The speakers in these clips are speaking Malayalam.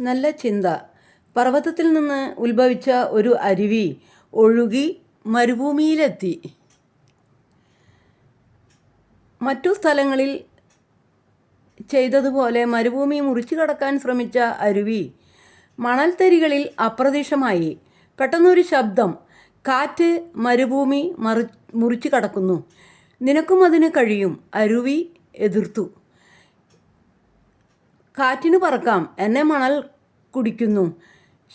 നല്ല ചിന്ത. പർവതത്തിൽ നിന്ന് ഉത്ഭവിച്ച ഒരു അരുവി ഒഴുകി മരുഭൂമിയിലെത്തി. മറ്റു സ്ഥലങ്ങളിൽ ചെയ്തതുപോലെ മരുഭൂമി മുറിച്ചു കടക്കാൻ ശ്രമിച്ച അരുവി മണൽത്തരികളിൽ അപ്രതീക്ഷമായി. പെട്ടെന്നൊരു ശബ്ദം കാറ്റ് മരുഭൂമി മറി മുറിച്ചു കടക്കുന്നു. നിനക്കും അതിന് കഴിയും അരുവി എതിർത്തു. കാറ്റിന് പറക്കാം. എന്നെ മണൽ കുടിക്കുന്നു.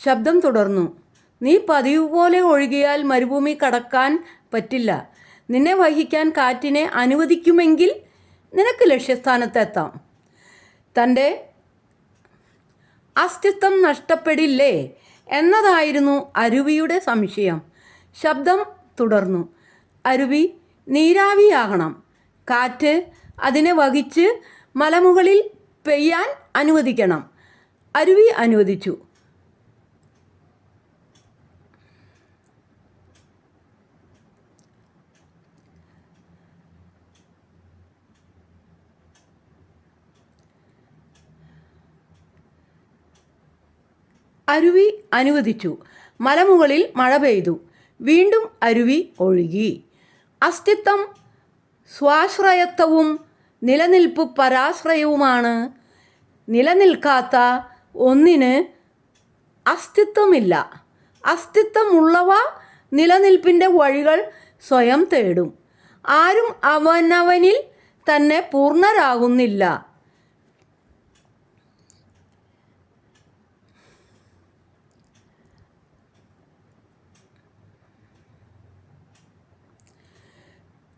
ശബ്ദം തുടർന്നു. നീ പതിവ് പോലെ ഒഴുകിയാൽ മരുഭൂമി കടക്കാൻ പറ്റില്ല. നിന്നെ വഹിക്കാൻ കാറ്റിനെ അനുവദിക്കുമെങ്കിൽ നിനക്ക് ലക്ഷ്യസ്ഥാനത്തെത്താം. തന്റെ അസ്തിത്വം നഷ്ടപ്പെടില്ലേ എന്നതായിരുന്നു അരുവിയുടെ സംശയം. ശബ്ദം തുടർന്നു. അരുവി നീരാവിയാകണം. കാറ്റ് അതിനെ വഹിച്ച് മലമുകളിൽ പെയ്യാൻ അനുവദിക്കണം. അരുവി അനുവദിച്ചു. അരുവി അനുവദിച്ചു. മലമുകളിൽ മഴ പെയ്തു. വീണ്ടും അരുവി ഒഴുകി. അസ്തിത്വം സ്വാശ്രയത്വവും നിലനിൽപ്പ് പരാശ്രയവുമാണ് നിലനിൽക്കാത്ത ഒന്നിന് അസ്തിത്വമില്ല. അസ്തിത്വമുള്ളവ നിലനിൽപ്പിന്റെ വഴികൾ സ്വയം തേടും. ആരും അവനവനിൽ തന്നെ പൂർണരാകുന്നില്ല.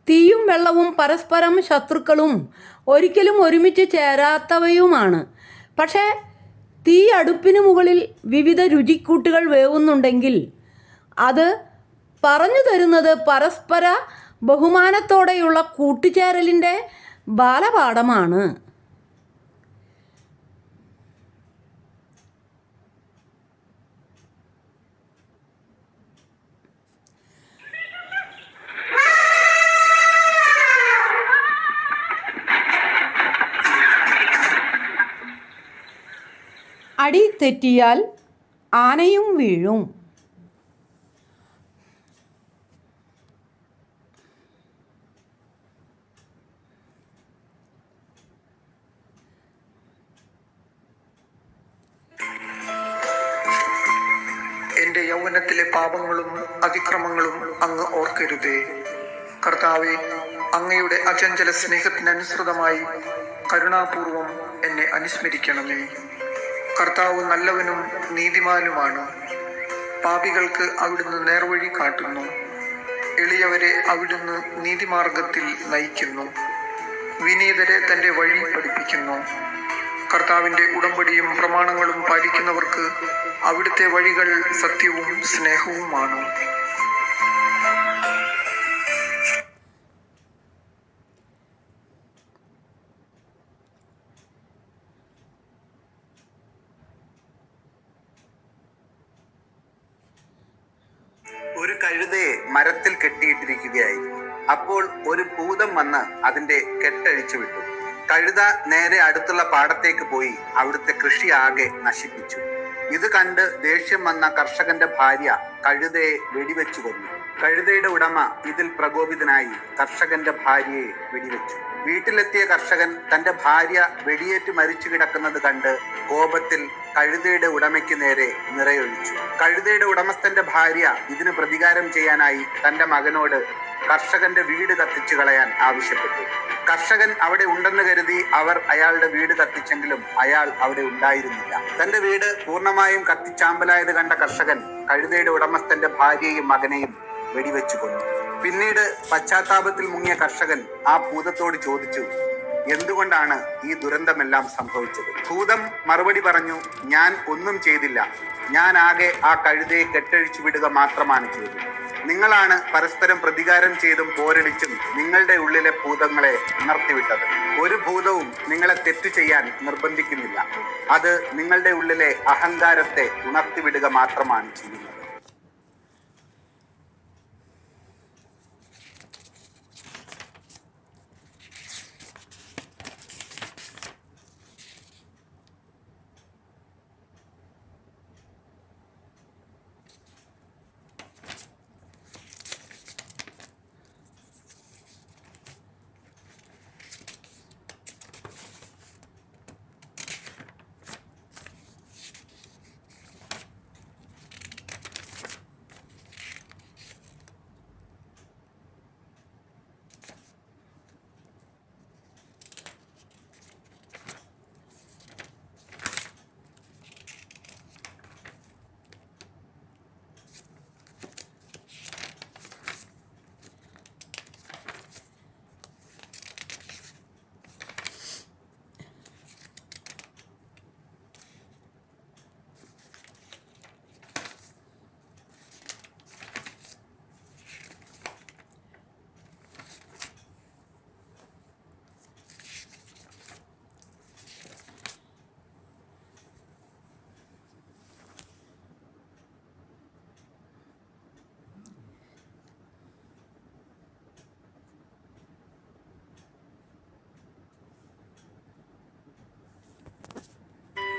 തീയും വെള്ളവും പരസ്പരം ശത്രുക്കളും ഒരിക്കലും ഒരുമിച്ച് ചേരാത്തവയുമാണ്. പക്ഷേ തീ അടുപ്പിന് മുകളിൽ വിവിധ രുചിക്കൂട്ടുകൾ വേവുന്നുണ്ടെങ്കിൽ അത് പറഞ്ഞു തരുന്നത് പരസ്പര ബഹുമാനത്തോടെയുള്ള കൂട്ടുചേരലിന്റെ ബാലപാഠമാണ്. തെറ്റിയാൽ ആനയും വീഴും. എന്റെ യൗവനത്തിലെ പാപങ്ങളും അതിക്രമങ്ങളും അങ്ങ് ഓർക്കരുതേ. കർത്താവെ അങ്ങയുടെ അചഞ്ചല സ്നേഹത്തിനനുസൃതമായി കരുണാപൂർവം എന്നെ അനുസ്മരിക്കണമേ. കർത്താവ് നല്ലവനും നീതിമാനുമാണ്. പാപികൾക്ക് അവിടുന്ന് നേർവഴി കാട്ടുന്നു. എളിയവരെ അവിടുന്ന് നീതിമാർഗത്തിൽ നയിക്കുന്നു. വിനീതരെ തന്റെ വഴി പഠിപ്പിക്കുന്നു. കർത്താവിന്റെ ഉടമ്പടിയും പ്രമാണങ്ങളും പാലിക്കുന്നവർക്ക് അവിടുത്തെ വഴികൾ സത്യവും സ്നേഹവുമാണ്. കഴുതയെ മരത്തിൽ കെട്ടിയിട്ടിരിക്കുകയായിരുന്നു. അപ്പോൾ ഒരു ഭൂതം വന്ന് അതിന്റെ കെട്ടഴിച്ചു വിട്ടു. കഴുത നേരെ അടുത്തുള്ള പാടത്തേക്ക് പോയി അവിടുത്തെ കൃഷി ആകെ നശിപ്പിച്ചു. ഇത് കണ്ട് ദേഷ്യം വന്ന കർഷകന്റെ ഭാര്യ കഴുതയെ വെടിവെച്ചു കൊന്നു. കഴുതയുടെ ഉടമ ഇതിൽ പ്രകോപിതനായി കർഷകന്റെ ഭാര്യയെ വെടിവെച്ചു. വീട്ടിലെത്തിയ കർഷകൻ തന്റെ ഭാര്യ വെടിയേറ്റ് മരിച്ചു കിടക്കുന്നത് കണ്ട് കോപത്തിൽ കഴുതയുടെ ഉടമയ്ക്ക് നേരെ നിറയൊഴിച്ചു കഴുതയുടെ ഉടമസ്ഥന്റെ ഭാര്യ ഇതിന് പ്രതികാരം ചെയ്യാനായി തന്റെ മകനോട് കർഷകന്റെ വീട് കത്തിച്ചു കളയാൻ ആവശ്യപ്പെട്ടു. കർഷകൻ അവിടെ ഉണ്ടെന്ന് കരുതി അവർ അയാളുടെ വീട് കത്തിച്ചെങ്കിലും അയാൾ അവിടെ ഉണ്ടായിരുന്നില്ല. തന്റെ വീട് പൂർണമായും കത്തിച്ചാമ്പലായത് കണ്ട കർഷകൻ കഴുതയുടെ ഉടമസ്ഥന്റെ ഭാര്യയെയും മകനെയും വെടിവെച്ചു കൊന്നു. പിന്നീട് പശ്ചാത്താപത്തിൽ മുങ്ങിയ കർഷകൻ ആ ഭൂതത്തോട് ചോദിച്ചു എന്തുകൊണ്ടാണ് ഈ ദുരന്തമെല്ലാം സംഭവിച്ചത്? ഭൂതം മറുപടി പറഞ്ഞു ഞാൻ ഒന്നും ചെയ്തില്ല. ഞാൻ ആകെ ആ കഴുതയെ കെട്ടഴിച്ചു വിടുക മാത്രമാണ് ചെയ്തത്. നിങ്ങളാണ് പരസ്പരം പ്രതികാരം ചെയ്തും പോരടിച്ചും നിങ്ങളുടെ ഉള്ളിലെ ഭൂതങ്ങളെ ഉണർത്തിവിട്ടത്. ഒരു ഭൂതവും നിങ്ങളെ തെറ്റു ചെയ്യാൻ നിർബന്ധിക്കുന്നില്ല. അത് നിങ്ങളുടെ ഉള്ളിലെ അഹങ്കാരത്തെ ഉണർത്തിവിടുക മാത്രമാണ് ചെയ്യുന്നത്.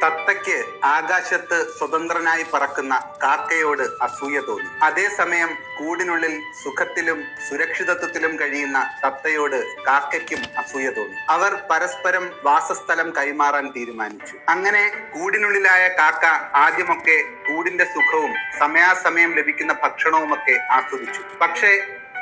തത്തയ്ക്ക് ആകാശത്ത് സ്വതന്ത്രനായി പറക്കുന്ന കാക്കയോട് അസൂയ തോന്നി. അതേസമയം കൂടിനുള്ളിൽ സുഖത്തിലും സുരക്ഷിതത്വത്തിലും കഴിയുന്ന തത്തയോട് കാക്കയ്ക്കും അസൂയ തോന്നി. അവർ പരസ്പരം വാസസ്ഥലം കൈമാറാൻ തീരുമാനിച്ചു. അങ്ങനെ കൂടിനുള്ളിലായ കാക്ക ആദ്യമൊക്കെ കൂടിന്റെ സുഖവും സമയാസമയം ലഭിക്കുന്ന ഭക്ഷണവുമൊക്കെ ആസ്വദിച്ചു. പക്ഷേ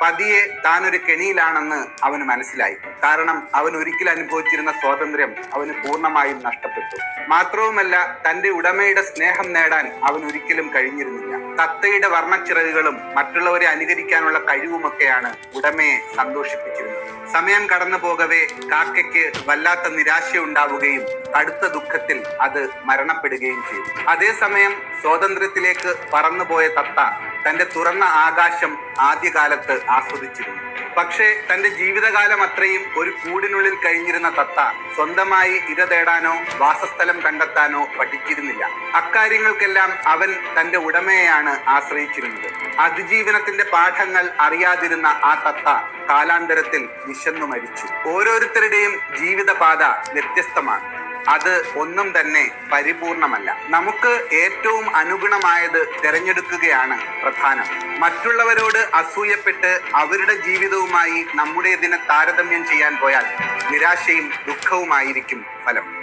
പതിയെ താനൊരു കെണിയിലാണെന്ന് അവന് മനസ്സിലായി. കാരണം അവൻ ഒരിക്കൽ അനുഭവിച്ചിരുന്ന സ്വാതന്ത്ര്യം അവന് പൂർണമായും നഷ്ടപ്പെട്ടു. മാത്രവുമല്ല തന്റെ ഉടമയുടെ സ്നേഹം നേടാൻ അവൻ ഒരിക്കലും കഴിഞ്ഞിരുന്നില്ല. തത്തയുടെ വർണച്ചിറകുകളും മറ്റുള്ളവരെ അനുകരിക്കാനുള്ള കഴിവുമൊക്കെയാണ് ഉടമയെ സന്തോഷിപ്പിച്ചിരുന്നത്. സമയം കടന്നു പോകവേ കാക്കയ്ക്ക് വല്ലാത്ത നിരാശയുണ്ടാവുകയും കടുത്ത ദുഃഖത്തിൽ അത് മരണപ്പെടുകയും ചെയ്തു. അതേസമയം സ്വാതന്ത്ര്യത്തിലേക്ക് പറന്നുപോയ തത്ത തന്റെ തുറന്ന ആകാശം ആദ്യകാലത്ത് ആസ്വദിച്ചിരുന്നു. പക്ഷേ തന്റെ ജീവിതകാലം അത്രയും ഒരു കൂടിനുള്ളിൽ കഴിഞ്ഞിരുന്ന തത്ത സ്വന്തമായി ഇര തേടാനോ വാസസ്ഥലം കണ്ടെത്താനോ പഠിച്ചിരുന്നില്ല. അക്കാര്യങ്ങൾക്കെല്ലാം അവൻ തന്റെ ഉടമയെയാണ് ആശ്രയിച്ചിരുന്നത്. അതിജീവനത്തിന്റെ പാഠങ്ങൾ അറിയാതിരുന്ന ആ തത്ത കാലാന്തരത്തിൽ വിശന്നു മരിച്ചു. ഓരോരുത്തരുടെയും ജീവിതപാത വ്യത്യസ്തമാണ്. അത് ഒന്നും തന്നെ പരിപൂർണമല്ല. നമുക്ക് ഏറ്റവും അനുഗുണമായത് തിരഞ്ഞെടുക്കുകയാണ് പ്രധാനം. മറ്റുള്ളവരോട് അസൂയപ്പെട്ട് അവരുടെ ജീവിതവുമായി നമ്മുടേതിനെ താരതമ്യം ചെയ്യാൻ പോയാൽ നിരാശയും ദുഃഖവുമായിരിക്കും ഫലം.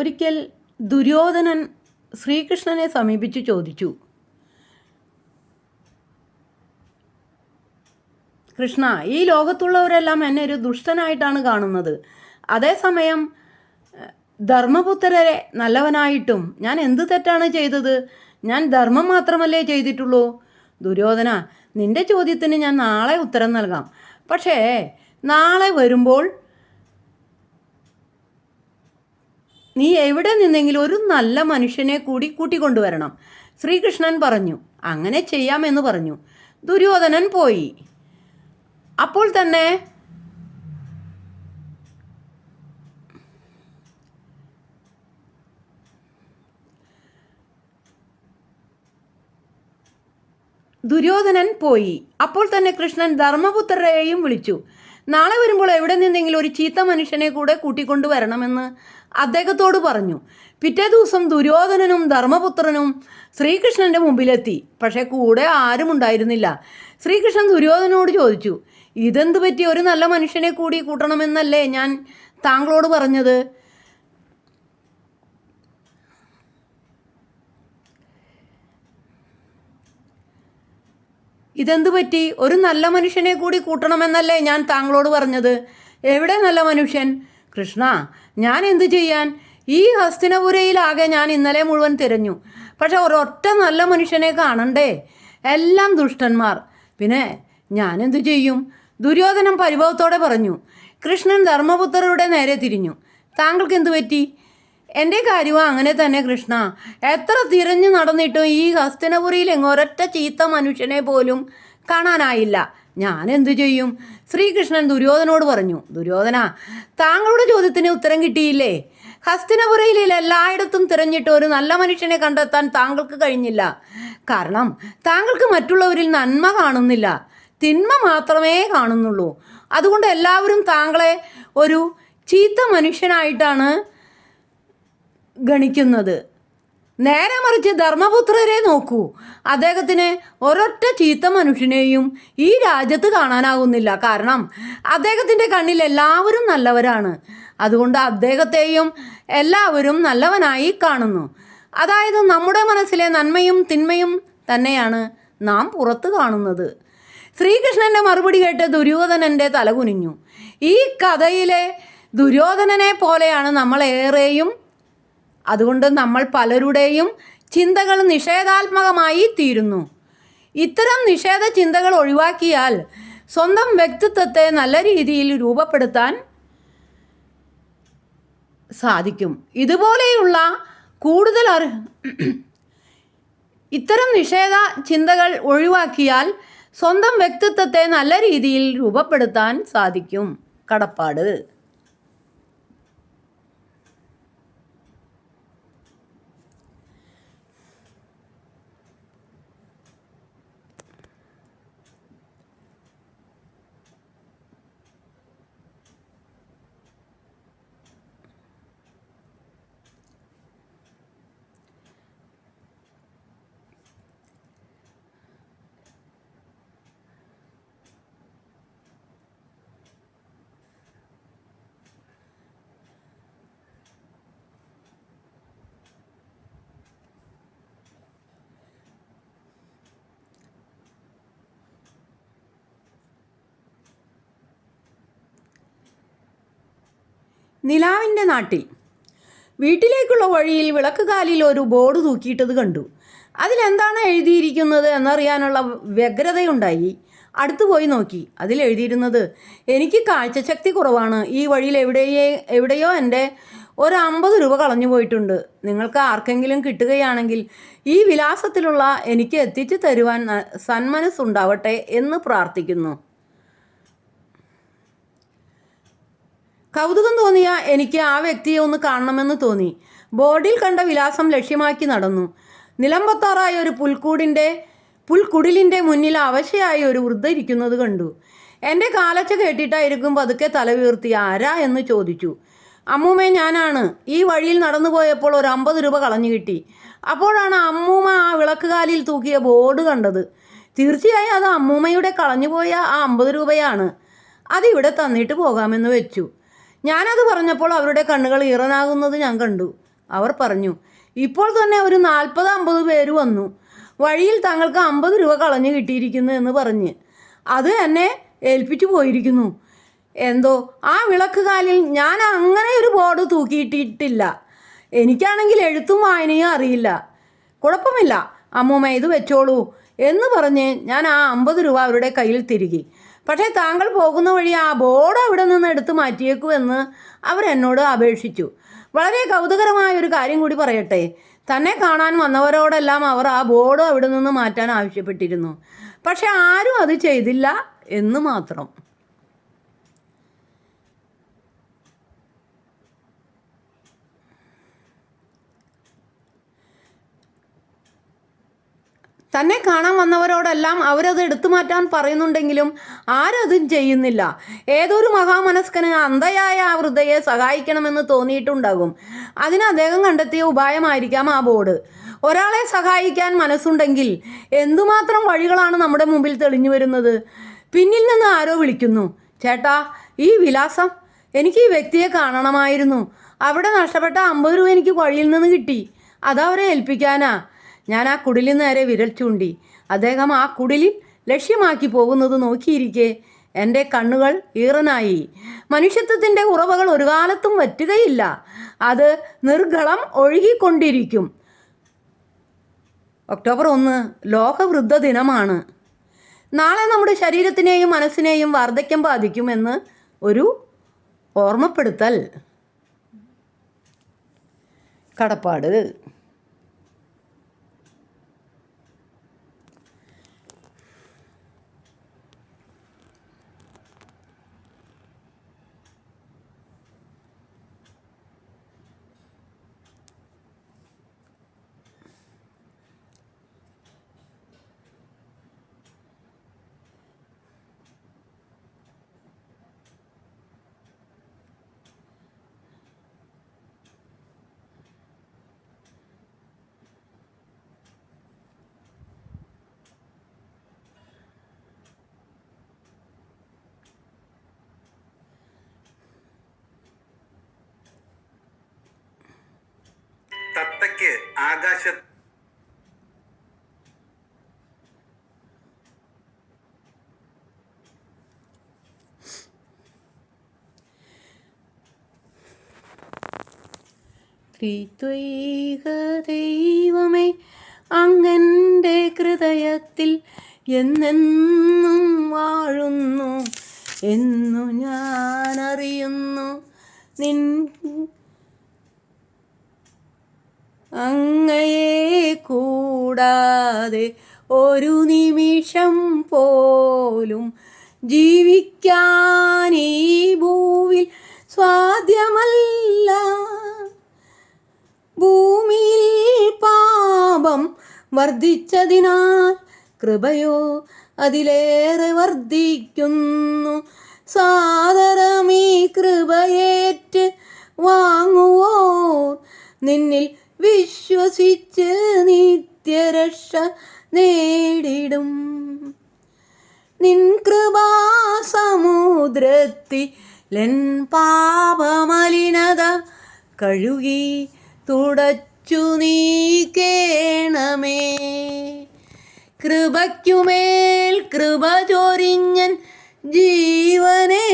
ഒരിക്കൽ ദുര്യോധനൻ ശ്രീകൃഷ്ണനെ സമീപിച്ചു ചോദിച്ചു. കൃഷ്ണ ഈ ലോകത്തുള്ളവരെല്ലാം എന്നെ ഒരു ദുഷ്ടനായിട്ടാണ് കാണുന്നത്. അതേസമയം ധർമ്മപുത്രരെ നല്ലവനായിട്ടും ഞാൻ എന്ത് തെറ്റാണ് ചെയ്തത്? ഞാൻ ധർമ്മം മാത്രമല്ലേ ചെയ്തിട്ടുള്ളൂ? ദുര്യോധന നിന്റെ ചോദ്യത്തിന് ഞാൻ നാളെ ഉത്തരം നൽകാം. പക്ഷേ നാളെ വരുമ്പോൾ നീ എവിടെ നിന്നെങ്കിലും ഒരു നല്ല മനുഷ്യനെ കൂടി കൂട്ടിക്കൊണ്ടുവരണം. ശ്രീകൃഷ്ണൻ പറഞ്ഞു അങ്ങനെ ചെയ്യാമെന്ന് പറഞ്ഞു. ദുര്യോധനൻ പോയി. അപ്പോൾ തന്നെ ദുര്യോധനൻ പോയി. അപ്പോൾ തന്നെ കൃഷ്ണൻ ധർമ്മപുത്രരെയും വിളിച്ചു. നാളെ വരുമ്പോൾ എവിടെ നിന്നെങ്കിലും ഒരു ചീത്ത മനുഷ്യനെ കൂടെ കൂട്ടിക്കൊണ്ടുവരണമെന്ന് അദ്ദേഹത്തോട് പറഞ്ഞു പിറ്റേ ദിവസം ദുര്യോധനനും ധർമ്മപുത്രനും ശ്രീകൃഷ്ണന്റെ മുമ്പിലെത്തി. പക്ഷേ കൂടെ ആരും ഉണ്ടായിരുന്നില്ല. ശ്രീകൃഷ്ണൻ ദുര്യോധനോട് ചോദിച്ചു ഇതെന്ത് പറ്റി? ഒരു നല്ല മനുഷ്യനെ കൂടി കൂട്ടണമെന്നല്ലേ ഞാൻ താങ്കളോട് പറഞ്ഞത്? ഇതെന്ത് പറ്റി? ഒരു നല്ല മനുഷ്യനെ കൂടി കൂട്ടണമെന്നല്ലേ ഞാൻ താങ്കളോട് പറഞ്ഞത്? എവിടെ നല്ല മനുഷ്യൻ? കൃഷ്ണ ഞാൻ എന്തു ചെയ്യാൻ? ഈ ഹസ്തിനപുരയിലാകെ ഞാൻ ഇന്നലെ മുഴുവൻ തിരഞ്ഞു. പക്ഷെ ഒരൊറ്റ നല്ല മനുഷ്യനെ കാണണ്ടേ? എല്ലാം ദുഷ്ടന്മാർ. പിന്നെ ഞാൻ എന്തു ചെയ്യും? ദുര്യോധനം പരിഭവത്തോടെ പറഞ്ഞു കൃഷ്ണൻ ധർമ്മപുത്രരുടെ നേരെ തിരിഞ്ഞു. താങ്കൾക്ക് എന്തു പറ്റി? എന്റെ കാര്യവും അങ്ങനെ തന്നെ കൃഷ്ണ. എത്ര തിരഞ്ഞു നടന്നിട്ടും ഈ ഹസ്തനപുരിയിൽ എങ്ങൊരൊറ്റ ചീത്ത മനുഷ്യനെ പോലും കാണാനായില്ല. ഞാൻ എന്തു ചെയ്യും? ശ്രീകൃഷ്ണൻ ദുര്യോധനോട് പറഞ്ഞു ദുര്യോധന താങ്കളുടെ ചോദ്യത്തിന് ഉത്തരം കിട്ടിയില്ലേ? ഹസ്തിനപുരയിൽ എല്ലായിടത്തും തിരഞ്ഞിട്ട് ഒരു നല്ല മനുഷ്യനെ കണ്ടെത്താൻ താങ്കൾക്ക് കഴിഞ്ഞില്ല. കാരണം താങ്കൾക്ക് മറ്റുള്ളവരിൽ നന്മ കാണുന്നില്ല. തിന്മ മാത്രമേ കാണുന്നുള്ളൂ. അതുകൊണ്ട് എല്ലാവരും താങ്കളെ ഒരു ചീത്ത മനുഷ്യനായിട്ടാണ് ഗണിക്കുന്നത്. നേരെ മറിച്ച് ധർമ്മപുത്രരെ നോക്കൂ. അദ്ദേഹത്തിന് ഒരൊറ്റ ചീത്ത മനുഷ്യനെയും ഈ രാജ്യത്ത് കാണാനാകുന്നില്ല കാരണം അദ്ദേഹത്തിന്റെ കണ്ണിൽ എല്ലാവരും നല്ലവരാണ്. അതുകൊണ്ട് അദ്ദേഹത്തെയും എല്ലാവരും നല്ലവനായി കാണുന്നു. അതായത് നമ്മുടെ മനസ്സിലെ നന്മയും തിന്മയും തന്നെയാണ് നാം പുറത്ത് കാണുന്നത്. ശ്രീകൃഷ്ണന്റെ മറുപടി കേട്ട് ദുര്യോധനന്റെ തലകുനിഞ്ഞു ഈ കഥയിലെ ദുര്യോധനനെ പോലെയാണ് നമ്മൾ ഏറെയും അതുകൊണ്ട് നമ്മൾ പലരുടെയും ചിന്തകൾ നിഷേധാത്മകമായി തീരുന്നു. ഇത്തരം നിഷേധ ചിന്തകൾ ഒഴിവാക്കിയാൽ സ്വന്തം വ്യക്തിത്വത്തെ നല്ല രീതിയിൽ രൂപപ്പെടുത്താൻ സാധിക്കും. ഇതുപോലെയുള്ള കൂടുതൽ അറി ഇത്തരം നിഷേധ ചിന്തകൾ ഒഴിവാക്കിയാൽ സ്വന്തം വ്യക്തിത്വത്തെ നല്ല രീതിയിൽ രൂപപ്പെടുത്താൻ സാധിക്കും. കടപ്പാട്. നിലാവിന്റെ നാട്ടിൽ. വീട്ടിലേക്കുള്ള വഴിയിൽ വിളക്കുകാലിൽ ഒരു ബോർഡ് തൂക്കിയിട്ടത് കണ്ടു. അതിലെന്താണ് എഴുതിയിരിക്കുന്നത് എന്നറിയാനുള്ള വ്യഗ്രതയുണ്ടായി. അടുത്തു പോയി നോക്കി. അതിൽ എഴുതിയിരുന്നത് എനിക്ക് കാഴ്ചശക്തി കുറവാണ്. ഈ വഴിയിൽ എവിടെയേ എവിടെയോ എന്റെ ഒരു അമ്പത് രൂപ കളഞ്ഞു പോയിട്ടുണ്ട്. നിങ്ങൾക്ക് ആർക്കെങ്കിലും കിട്ടുകയാണെങ്കിൽ ഈ വിലാസത്തിലുള്ള എനിക്ക് എത്തിച്ചു തരുവാൻ സന്മനസ്സുണ്ടാവട്ടെ എന്ന് പ്രാർത്ഥിക്കുന്നു. കൗതുകം തോന്നിയ എനിക്ക് ആ വ്യക്തിയെ ഒന്ന് കാണണമെന്ന് തോന്നി. ബോർഡിൽ കണ്ട വിലാസം ലക്ഷ്യമാക്കി നടന്നു. നിലമ്പത്താറായ ഒരു പുൽക്കൂടിന്റെ പുൽക്കുടിലിന്റെ മുന്നിൽ അവശയായി ഒരു വൃദ്ധ ഇരിക്കുന്നത് കണ്ടു. എന്റെ കാലച്ച കേട്ടിട്ടായിരിക്കും പതുക്കെ തല ഉയർത്തി ആരാ? എന്ന് ചോദിച്ചു. അമ്മൂമ്മേ ഞാനാണ്. ഈ വഴിയിൽ നടന്നു പോയപ്പോൾ ഒരു അമ്പത് രൂപ കളഞ്ഞു കിട്ടി. അപ്പോഴാണ് അമ്മൂമ്മ ആ വിളക്കുകാലിൽ തൂക്കിയ ബോർഡ് കണ്ടത്. തീർച്ചയായും അത് അമ്മൂമ്മയുടെ കളഞ്ഞുപോയ ആ അമ്പത് രൂപയാണ്. അതിവിടെ തന്നിട്ട് പോകാമെന്ന് വെച്ചു. ഞാനത് പറഞ്ഞപ്പോൾ അവരുടെ കണ്ണുകൾ ഈറനാകുന്നത് ഞാൻ കണ്ടു. അവർ പറഞ്ഞു ഇപ്പോൾ തന്നെ ഒരു നാൽപ്പത് അമ്പത് പേര് വന്നു. വഴിയിൽ താങ്കൾക്ക് അമ്പത് രൂപ കളഞ്ഞു കിട്ടിയിരിക്കുന്നു എന്ന് പറഞ്ഞ്. അത് എന്നെ ഏൽപ്പിച്ചു പോയിരിക്കുന്നു. എന്തോ ആ വിളക്ക് കാലിൽ ഞാൻ അങ്ങനെ ഒരു ബോർഡ് തൂക്കിയിട്ടിട്ടില്ല. എനിക്കാണെങ്കിൽ എഴുത്തും വായനയും അറിയില്ല. കുഴപ്പമില്ല. അമ്മൂമ്മ ഇത് വെച്ചോളൂ എന്ന് പറഞ്ഞ് ഞാൻ ആ അമ്പത് രൂപ അവരുടെ കയ്യിൽ തിരികെ. പക്ഷേ താങ്കൾ പോകുന്ന വഴി ആ ബോർഡ് അവിടെ നിന്ന് എടുത്തു മാറ്റിയേക്കൂ എന്ന് അവരെന്നോട് അപേക്ഷിച്ചു. വളരെ കൗതുകരമായ ഒരു കാര്യം കൂടി പറയട്ടെ. തന്നെ കാണാൻ വന്നവരോടെല്ലാം അവർ ആ ബോർഡ് അവിടെ നിന്ന് മാറ്റാൻ ആവശ്യപ്പെട്ടിരുന്നു. പക്ഷെ ആരും അത് ചെയ്തില്ല എന്ന് മാത്രം. തന്നെ കാണാൻ വന്നവരോടെല്ലാം അവരത് എടുത്തു മാറ്റാൻ പറയുന്നുണ്ടെങ്കിലും ആരതും ചെയ്യുന്നില്ല. ഏതൊരു മഹാമനസ്കന് അന്ധയായ ആ വൃദ്ധയെ സഹായിക്കണമെന്ന് തോന്നിയിട്ടുണ്ടാകും. അതിന് അദ്ദേഹം കണ്ടെത്തിയ ഉപായമായിരിക്കാം ആ ബോർഡ്. ഒരാളെ സഹായിക്കാൻ മനസ്സുണ്ടെങ്കിൽ എന്തുമാത്രം വഴികളാണ് നമ്മുടെ മുമ്പിൽ തെളിഞ്ഞു വരുന്നത്? പിന്നിൽ നിന്ന് ആരോ വിളിക്കുന്നു. ചേട്ടാ ഈ വിലാസം എനിക്ക് ഈ വ്യക്തിയെ കാണണമായിരുന്നു. അവിടെ നഷ്ടപ്പെട്ട അമ്പത് രൂപ എനിക്ക് വഴിയിൽ നിന്ന് കിട്ടി. അതവരെ ഏൽപ്പിക്കാനാ. ഞാൻ ആ കുടിലിൽ നേരെ വിരൽ ചൂണ്ടി. അദ്ദേഹം ആ കുടിലിൽ ലക്ഷ്യമാക്കി പോകുന്നത് നോക്കിയിരിക്കെ. എന്റെ കണ്ണുകൾ ഈറനായി. മനുഷ്യത്വത്തിന്റെ ഉറവകൾ ഒരു കാലത്തും വറ്റുകയില്ല. അത് നിർഗളം ഒഴുകിക്കൊണ്ടിരിക്കും. ഒക്ടോബർ ഒന്ന് ലോകവൃദ്ധ ദിനമാണ്. നാളെ നമ്മുടെ ശരീരത്തിനെയും മനസ്സിനെയും വാർദ്ധക്യം ബാധിക്കുമെന്ന് ഒരു ഓർമ്മപ്പെടുത്തൽ. കടപ്പാട് തത്തയ്ക്ക് ആകാശ ത്രിത്വൈക ദൈവമേ അങ്ങന്റെ ഹൃദയത്തിൽ എന്നെന്നും വാഴുന്നു എന്നു ഞാൻ അറിയുന്നു നിൻ അങ്ങയെ കൂടാതെ ഒരു നിമിഷം പോലും ജീവിക്കാൻ ഈ ഭൂവിൽ സ്വാദ്യമല്ല ഭൂമിയിൽ പാപം വർദ്ധിച്ചതിനാൽ കൃപയോ അതിലേറെ വർദ്ധിക്കുന്നു. സാദരമീ കൃപയേറ്റ് വാങ്ങുവോ നിന്നിൽ വിശ്വസിച്ച് നിത്യരക്ഷ നേടിടും. നിൻ കൃപാസമുദ്രത്തിലെൻ പാപമലിനത കഴുകി തുടച്ചു നീക്കേണമേ കൃപയ്ക്കുമേൽ കൃപ ചൊരിഞ്ഞൻ ജീവനേ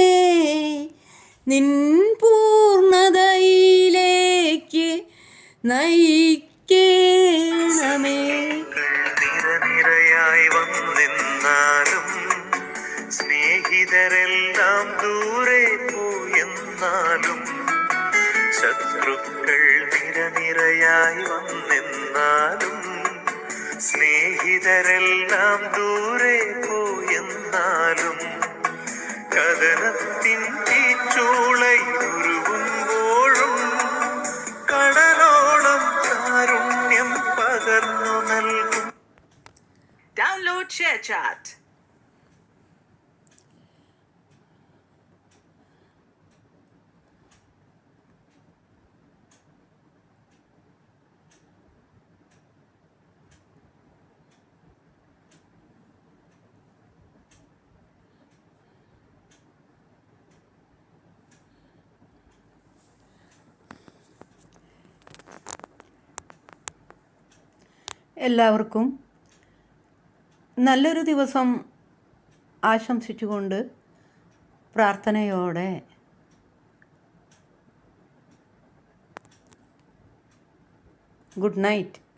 നിൻ പൂർണതയിലേക്ക് നയിക്കേണമേ. നിറയായി വന്നിരുന്നാലും സ്നേഹിതരെല്ലാം ദൂരെ പോയെന്നാലും ശത്രുക്കൾ നിരനിരയായി വന്നെന്നാലും സ്നേഹിതരെല്ലാം ദൂരെ പോയെന്നാലും കഥനത്തിൻ തീച്ചൂളയുരുകുമ്പോഴും Download ShareChat. എല്ലാവർക്കും നല്ലൊരു ദിവസം ആശംസിച്ചുകൊണ്ട് പ്രാർത്ഥനയോടെ ഗുഡ് നൈറ്റ്.